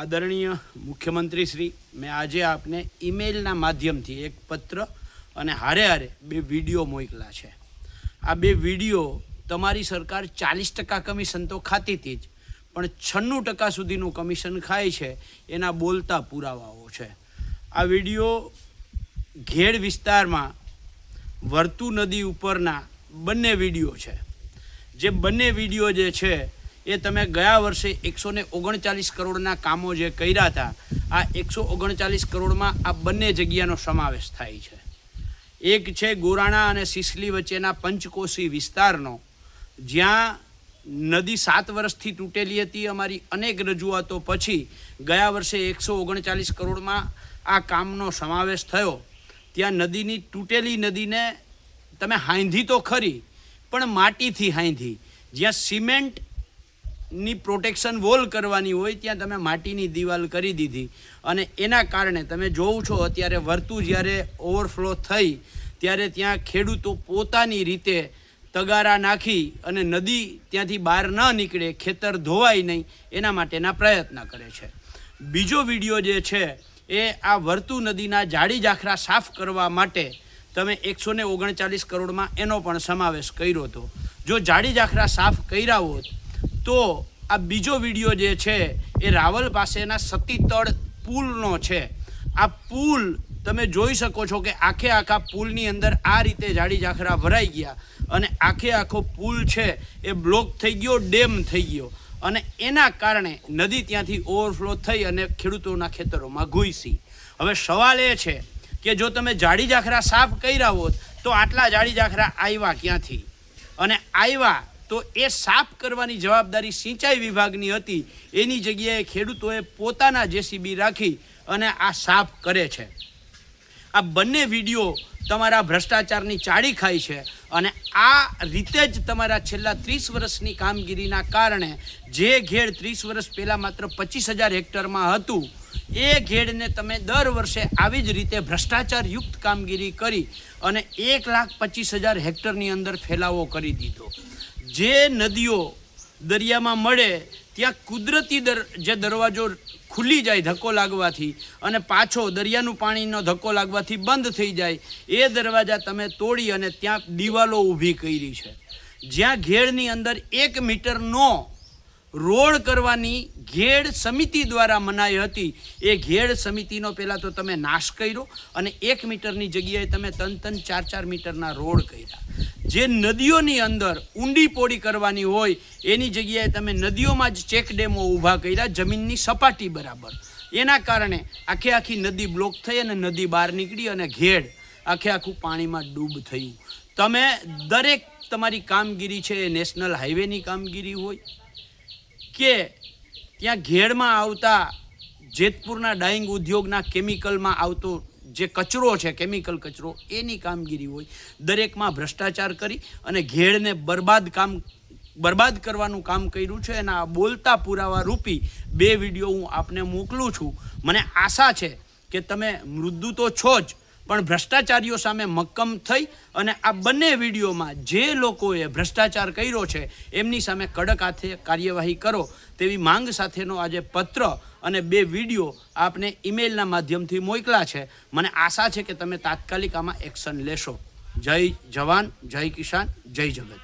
આદરણીય મુખ્યમંત્રી શ્રી, મેં આજે આપને ઈમેલના માધ્યમથી એક પત્ર અને હારે હારે બે વીડિયો મોકલા છે. આ બે વીડિયો તમારી સરકાર ચાલીસ ટકા કમિશન તો ખાતી હતી જ, પણ છન્નું ટકા સુધીનું કમિશન ખાય છે, એના બોલતા પુરાવાઓ છે. આ વીડિયો ઘેડ વિસ્તારમાં વર્તુ નદી ઉપરના બંને વીડિયો છે. જે બંને વીડિયો જે છે એ તમે ગયા વર્ષે એકસો ને ઓગણચાલીસ કરોડના કામો જે કર્યા હતા, આ એકસો ઓગણચાલીસ કરોડમાં આ બંને જગ્યાનો સમાવેશ થાય છે. એક છે ગોરાણા અને સિસલી વચ્ચેના પંચકોશી વિસ્તારનો, જ્યાં નદી સાત વર્ષથી તૂટેલી હતી, અમારી અનેક રજૂઆતો પછી ગયા વર્ષે એકસો ઓગણચાલીસ કરોડમાં આ કામનો સમાવેશ થયો. ત્યાં નદીની તૂટેલી નદીને તમે હાંધી તો ખરી, પણ માટીથી હાંધી. જ્યાં સિમેન્ટ ની પ્રોટેક્શન વોલ કરવાની હોય, ત્યાં તમે માટીની દિવાલ કરી દીધી. અને એના કારણે તમે જોઉં છો, અત્યારે વર્તુ જ્યારે ઓવરફ્લો થઈ, ત્યારે ત્યાં ખેડૂતો પોતાની રીતે તગારા નાખી અને નદી ત્યાંથી બહાર ન નીકળે, ખેતર ધોવાય નહીં, એના માટેના પ્રયત્ન કરે છે. બીજો વીડિયો જે છે, એ આ વર્તુ નદીના જાડી જાખરા સાફ કરવા માટે તમે એકસો ઓગણચાલીસ કરોડમાં એનો પણ સમાવેશ કર્યો હતો. જો જાડી જાખરા સાફ કર્યા હોત તો આ બીજો વીડિયો જે છે એ રાવલ પાસેના સતીતળ પુલનો છે. આ પુલ તમે જોઈ શકો છો કે આખે આખા પુલની અંદર આ રીતે જાડી જાખરા ભરાઈ ગયા અને આખે આખો પુલ છે એ બ્લોક થઈ ગયો, ડેમ થઈ ગયો. અને એના કારણે નદી ત્યાંથી ઓવરફ્લો થઈ અને ખેડૂતોના ખેતરોમાં ઘૂસી. હવે સવાલ એ છે કે જો તમે જાડી જાખરા સાફ કર્યા હોત તો આટલા જાડી જાખરા આવ્યા ક્યાંથી? અને આવ્યા તો એ સાફ કરવાની જવાબદારી સિંચાઈ વિભાગની હતી. એની જગ્યાએ ખેડૂતોએ પોતાના જેસીબી રાખી અને આ સાફ કરે છે. આ બંને વીડિયો તમારા ભ્રષ્ટાચારની ચાડી ખાય છે અને આ રીતે જ તમારા છેલ્લા ત્રીસ વર્ષની કામગીરીના કારણે જે ઘેડ ત્રીસ વર્ષ પહેલાં માત્ર પચીસ હજાર હેક્ટરમાં હતું, એ ઘેડને તમે દર વર્ષે આવી જ રીતે ભ્રષ્ટાચારયુક્ત કામગીરી કરી અને એક લાખ પચીસ હજાર હેક્ટરની અંદર ફેલાવો કરી દીધો. જે નદીઓ દરિયામાં મળે, ત્યાં કુદરતી દર, જે દરવાજો ખુલી જાય ધક્કો લાગવાથી અને પાછો દરિયાનું પાણીનો ધક્કો લાગવાથી બંધ થઈ જાય, એ દરવાજા તમે તોડી અને ત્યાં દિવાલો ઊભી કરી છે. જ્યાં ઘેડની અંદર એક મીટરનો રોડ કરવાની ઘેડ સમિતિ દ્વારા મનાઈ હતી, એ ઘેડ સમિતિનો પહેલાં તો તમે નાશ કર્યો અને એક મીટરની જગ્યાએ તમે ત્રણ ત્રણ ચાર ચાર મીટરના રોડ કર્યા. જે નદીઓની અંદર ઊંડી પોડી કરવાની હોય, એની જગ્યાએ તમે નદીઓમાં જ ચેક ડેમો ઊભા કર્યા, જમીનની સપાટી બરાબર. એના કારણે આખે આખી નદી બ્લોક થઈ અને નદી બહાર નીકળી અને ઘેડ આખે આખું પાણીમાં ડૂબ થયું. તમે દરેક તમારી કામગીરી છે એ નેશનલ હાઈવેની કામગીરી હોય કે ત્યાં ઘેડમાં આવતા જેતપુરના ડાઈંગ ઉદ્યોગના કેમિકલમાં આવતો જે કચરો છે કેમિકલ કચરો, એની કામગીરી હોય. દરેકમાં ભ્રષ્ટાચાર કરી અને ઘેડને બરબાદ કામ, બરબાદ કરવાનું કામ કર્યું છે એના આ બોલતા પુરાવા રૂપી બે વીડિયો હું આપને મોકલું છું. મને આશા છે કે તમે મૃદુ તો છો જ પણ ભ્રષ્ટાચારીઓ સામે મક્કમ થઈ અને આ બંને વિડીયોમાં જે લોકોએ ભ્રષ્ટાચાર કર્યો છે, એમની સામે કડક હાથે કાર્યવાહી કરો તેવી માંગ સાથેનો આજે પત્ર અને બે વીડિયો આપને ઈમેલના માધ્યમથી મોકલા છે. મને આશા છે કે તમે તાત્કાલિક આમાં એક્શન લેશો. જય જવાન, જય કિસાન, જય જગત.